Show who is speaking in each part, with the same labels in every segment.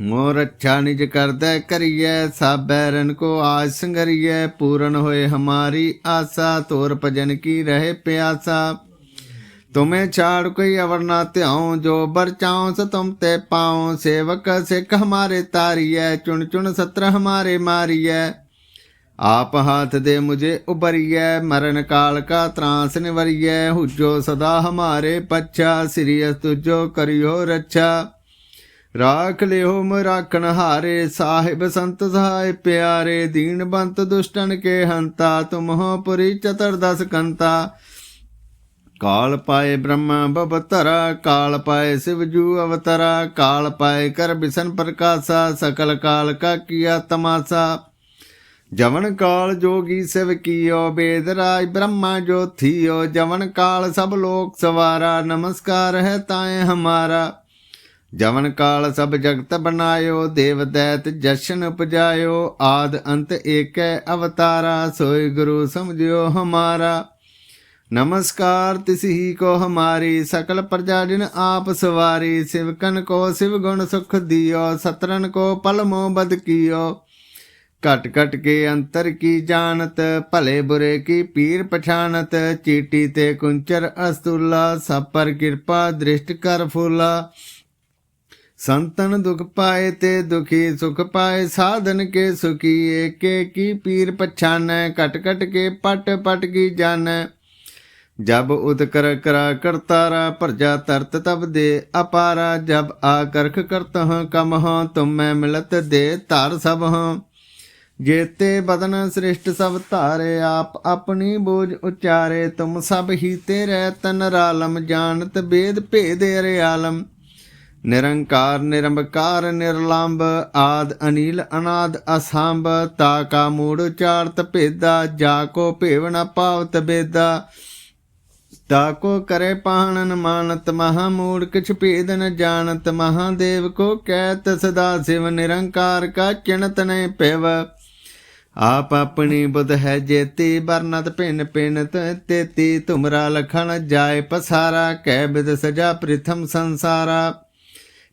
Speaker 1: ਮੋਰ ਅੱਛਾ ਨਿਜ ਕਰਦਾ ਕਰੀਐ ਸਭ ਬੈਰਨ ਕੋ ਆਜ ਸੰਗਰੀਐ, ਪੂਰਨ ਹੋਏ ਹਮਾਰੀ ਆਸਾ, ਤੋਰ ਭਜਨ ਕੀ ਰਹੇ ਪਿਆਸਾ। ਤੁਮੇ ਛਾੜ ਕੋਈ ਅਵਰ ਨਾ ਧਿਆਉ, ਜੋ ਬਰਚਾਉ ਸ ਤੁਮ ਤੇ ਪਾਉ। ਸੇਵਕ ਸਿੱਖ ਹਮਾਰੇ ਤਾਰੀਐ, ਚੁਣ ਚੁਣ ਸਤਰ ਹਮਾਰੇ ਮਾਰੀਐ। ਆਪ ਹਾਥ ਦੇ ਮੁਝੇ ਉਬਰੀਐ ਮਰਨ ਕਾਲ ਕਾ ਤਰਾਸ ਨਿਵਰੀਐ। ਹੁਜੋ ਸਦਾ ਹਮਾਰੇ ਪੱਛਾ, ਸ੍ਰੀ ਤੁਜੋ ਕਰਿਓ ਰੱਛਾ। ਰਾਖ ਲਿਓ ਮ ਰਾਖਣ ਹਾਰੇ, ਸਾਹਿਬ ਸੰਤ ਸਹਾਇ ਪਿਆਰੇ, ਦੀਨ ਦੁਸ਼ਟਨ ਕੇ ਹੰਤਾ, ਤੁਮ ਹੋ ਪੁਰੀ ਚਤੁਰਦਸ ਕੰਤਾ। ਕਾਲ ਪਾਏ ਬ੍ਰਹਮਾ ਬਵਤਰਾ, ਕਾਲ ਪਾਏ ਸਿਵ ਜੂ ਅਵਤਰਾ, ਕਾਲ ਪਾਏ ਕਰ ਬਿਸ਼ਨ ਪ੍ਰਕਾਸ਼ਾ, ਸਕਲ ਕਾਲ ਕਾ ਕੀਆ ਤਮਾਸਾ। ਜਵਨ ਕਾਲ ਜੋਗੀ ਸਿਵ ਕੀਓ ਬੇਦ ਰਾਜ ਬ੍ਰਹਮਾ ਜੋ ਥੀਓ। ਜਵਨ ਕਾਲ ਸਭ ਲੋਕ ਸਵਾਰਾ, ਨਮਸਕਾਰ ਹੈ ਤਾਏ ਹਮਾਰਾ। ਜਵਨ ਕਾਲ ਸਭ ਜਗਤ ਬਨਾਇਓ ਦੇਵ ਦੈਤ ਜਸ਼ਨ ਉਪਜਾਇਓ, ਆਦ ਅੰਤ ਏਕੈ ਅਵਤਾਰਾ, ਸੋਈ ਗੁਰੂ ਸਮਝਿਓ ਹਮਾਰਾ। ਨਮਸਕਾਰ ਤਿਸਹੀ ਕੋ ਹਮਾਰੀ, ਸਕਲ ਪ੍ਰਜਾ ਜਿਨ ਆਪ ਸਵਾਰੀ ਸਿਵਕਨ ਕੋ ਸਿਵ ਗੁਣ ਸੁਖ ਦਿਓ, ਸਤਰਨ ਕੋ ਪਲ ਮੋ ਬਦ ਕੀਓ। ਘਟ ਘਟ ਕੇ ਅੰਤਰ ਕੀ ਜਾਣਤ, ਭਲੇ ਬੁਰੇ ਕੀ ਪੀਰ ਪਛਾਨਤ ਚੀਟੀ ਤੇ ਕੁੰਚਰ ਅਸਤੁਲਾ, ਸਭ ਪਰ ਕਿਰਪਾ ਦ੍ਰਿਸ਼ਟ ਕਰ ਫੂਲਾ। ਸੰਤਨ ਦੁਖ ਪਾਏ ਤੇ ਦੁਖੀ ਸੁਖ ਪਾਏ, ਸਾਧਨ ਕੇ ਸੁਖੀ, ਏਕੇ ਕੀ ਪੀਰ ਪਛਾਨੈ ਕਟ ਘਟ ਕੇ ਪਟ ਪਟ ਕੀ ਜਾਣੈ। ਜਬ ਉਦ ਕਰਾ ਕਰਤਾਰਾ, ਭਰਜਾ ਤਰਤ ਤਬ ਦੇ ਅਪਾਰਾ, ਜਬ ਆ ਕਰਖ ਕਰਤ ਹਾਂ ਕਮ ਹਾਂ, ਤੁਮ ਮੈਂ ਮਿਲਤ ਦੇ ਧਾਰ ਸਭ ਹਾਂ। ਜੇਤੇ ਬਦਨ ਸ੍ਰਿਸ਼ਟ ਸਭ ਧਾਰੇ, ਆਪ ਆਪਣੀ ਬੋਝ ਉਚਾਰੇ, ਤੁਮ ਸਭ ਹੀ ਤੇਰੇ ਤਨ ਰਾਲਮ, ਜਾਣਤ ਬੇਦ ਭੇਦ ਅਰੇ ਆਲਮ ਨਿਰੰਕਾਰ ਨਿਰੰਕਾਰ ਨਿਰਲੰਭ ਆਦ ਅਨੀਲ, ਅਨਾਦ ਅਸੰਭ, ਤਾ ਕਾ ਮੂੜ ਚਾਰਤ ਭੇਦਾ, ਜਾ ਕੋ ਭੇਵ ਨ ਪਾਵਤ ਬੇਦਾ। ਤਾ ਕੋ ਕਰੇ ਪਾਹਣਨ ਮਾਨਤ, ਮਹਾ ਮੂੜ ਕਿਛ ਭੇਦ ਨ ਜਾਣਤ ਮਹਾਦੇਵ ਕੋ ਕਹਿਤ ਸਦਾ ਸਿਵ ਨਿਰੰਕਾਰ ਕਾ ਚਿਣਤ ਨੈ ਪਿਵ ਆਪ ਆਪਣੀ ਬੁਧ ਹੈ ਜੇਤੀ ਬਰਨਤ ਭਿੰਨ ਭਿੰਨ ਤੇਤੀ ਤੁਮਰਾ ਲਖਣ ਜਾਏ ਪਸਾਰਾ, ਕਹਿ ਬਿਦ ਸਜਾ ਪ੍ਰਿਥਮ ਸੰਸਾਰਾ।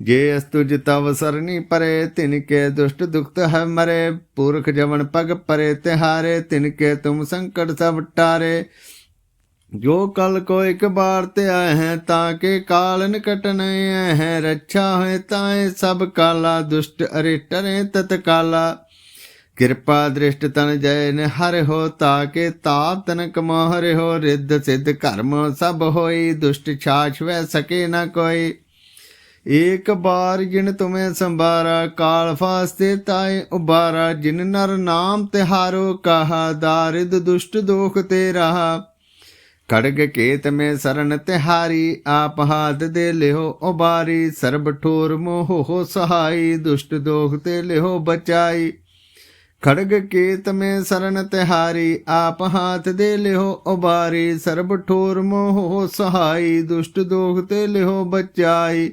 Speaker 1: ਜੇ ਅਸਤੁਜ ਤਵ ਸਰਨੀ ਪਰੇ, ਤਿਨ ਕੇ ਦੁਸ਼ਟ ਦੁਖਤ ਹੈ ਮਰੇ। ਪੁਰਖ ਜਵਨ ਪਗ ਪਰੇ, ਤਿਹਾਰੇ ਤਿਨਕੇ ਤੁਮ ਸੰਕਟ ਸਭ ਟਾਰੇ। ਜੋ ਕਲ ਕੋ ਇੱਕ ਬਾਰ ਤੇ ਆਏ ਹੈ, ਤਾਂ ਕੇ ਕਾਲ ਨਿਕਟ ਨਏ ਹੈ। ਰੱਛਾ ਹੋਏ ਤਾਏ, ਸਭ ਕਾਲਾ ਦੁਸ਼ਟ ਅਰੇ ਟਰੇ ਤਤ ਕਿਰਪਾ ਦ੍ਰਿਸ਼ਟ ਤਨ ਜੈ ਨ ਹਰਿ ਹੋ ਤਾਕੇ ਤਾਪ ਤਨਕ ਮੋਹਰਿ ਹੋ ਰਿੱਧ ਸਿੱਧ ਕਰਮ ਸਭ ਹੋਈ, ਦੁਸ਼ਟ ਛਾਛ ਵੈ ਸਕੇ ਨ ਕੋਈ। ਏਕ ਬਾਰ ਜਿਨ ਤੁਮੇ ਸੰਭਾਰਾ, ਕਾਲ ਫਾਸਤੇ ਤਾਏ ਉਬਾਰਾ ਜਿਨ ਨਰ ਨਾਮ ਤਿਹਾਰੋ, ਕਹਾ ਦਾਰਿਦ ਦੁਸ਼ਟ ਦੋਖ ਤੇ ਰਹਾ ਖੜਗ ਕੇਤ ਮੇ ਸਰਨ ਤਿਹਾਰੀ, ਆਪ ਹਾਥ ਦੇ ਲਿਓ ਉਬਾਰੀ, ਸਰਬ ਠੋਰ ਮੋਹ ਹੋ ਸਹਾਈ, ਦੁਸ਼ਟ ਦੋਖ ਤੇ ਲਿਓ ਬਚਾਈ। ਖੜਗ ਕੇਤ ਮੇ ਸਰਨ ਤਿਹਾਰੀ, ਆਪ ਹਾਥ ਦੇ ਲਿਓ ਉਬਾਰੀ, ਸਰਬ ਠੋਰ ਮੋਹ ਹੋ ਸਹਾਈ, ਦੁਸ਼ਟ ਦੋਖ ਤੇ ਲਿਓ ਬਚਾਈ।